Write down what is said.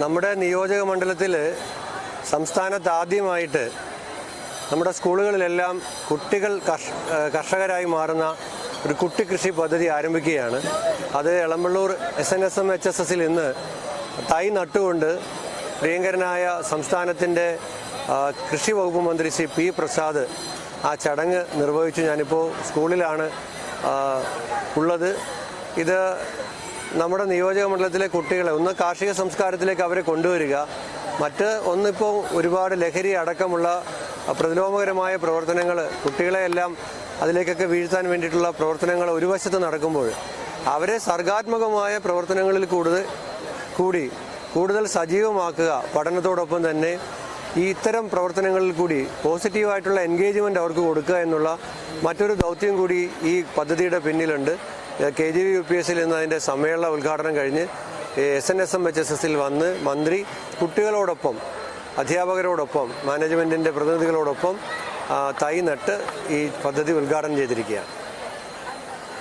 നമ്മുടെ നിയോജക മണ്ഡലത്തിൽ സംസ്ഥാനത്ത് ആദ്യമായിട്ട് നമ്മുടെ സ്കൂളുകളിലെല്ലാം കുട്ടികൾ കർഷകരായി മാറുന്ന ഒരു കുട്ടി കൃഷി പദ്ധതി ആരംഭിക്കുകയാണ്. അത് Elampalloor S N S M H S എസിൽ ഇന്ന് തൈ നട്ടുകൊണ്ട് പ്രിയങ്കരനായ സംസ്ഥാനത്തിന്റെ കൃഷി വകുപ്പ് മന്ത്രി ശ്രീ പി പ്രസാദ് ആ ചടങ്ങ് നിർവഹിച്ചു. ഞാനിപ്പോൾ സ്കൂളിലാണ് ഉള്ളത്. ഇത് നമ്മുടെ നിയോജക മണ്ഡലത്തിലെ കുട്ടികളെ ഒന്ന് കാർഷിക സംസ്കാരത്തിലേക്ക് അവരെ കൊണ്ടുവരിക. മറ്റ് ഒന്നിപ്പോൾ ഒരുപാട് ലഹരി അടക്കമുള്ള പ്രതിലോമകരമായ പ്രവർത്തനങ്ങൾ കുട്ടികളെയെല്ലാം അതിലേക്കൊക്കെ വീഴ്ത്താൻ വേണ്ടിയിട്ടുള്ള പ്രവർത്തനങ്ങൾ ഒരു വശത്ത് നടക്കുമ്പോൾ അവരെ സർഗാത്മകമായ പ്രവർത്തനങ്ങളിൽ കൂടുതൽ കൂടി കൂടുതൽ സജീവമാക്കുക. പഠനത്തോടൊപ്പം തന്നെ ഈ ഇത്തരം പ്രവർത്തനങ്ങളിൽ കൂടി പോസിറ്റീവായിട്ടുള്ള എൻഗേജ്മെന്റ് അവർക്ക് കൊടുക്കുക എന്നുള്ള മറ്റൊരു ദൗത്യം കൂടി ഈ പദ്ധതിയുടെ പിന്നിലുണ്ട്. K G V U P എസിൽ ഇന്ന് അതിന്റെ സമ്മേളന ഉദ്ഘാടനം കഴിഞ്ഞ് S N S M H S എസിൽ വന്ന് മന്ത്രി കുട്ടികളോടൊപ്പം അധ്യാപകരോടൊപ്പം മാനേജ്മെന്റിന്റെ പ്രതിനിധികളോടൊപ്പം തൈ നട്ട് ഈ പദ്ധതി ഉദ്ഘാടനം ചെയ്തിരിക്കുകയാണ്.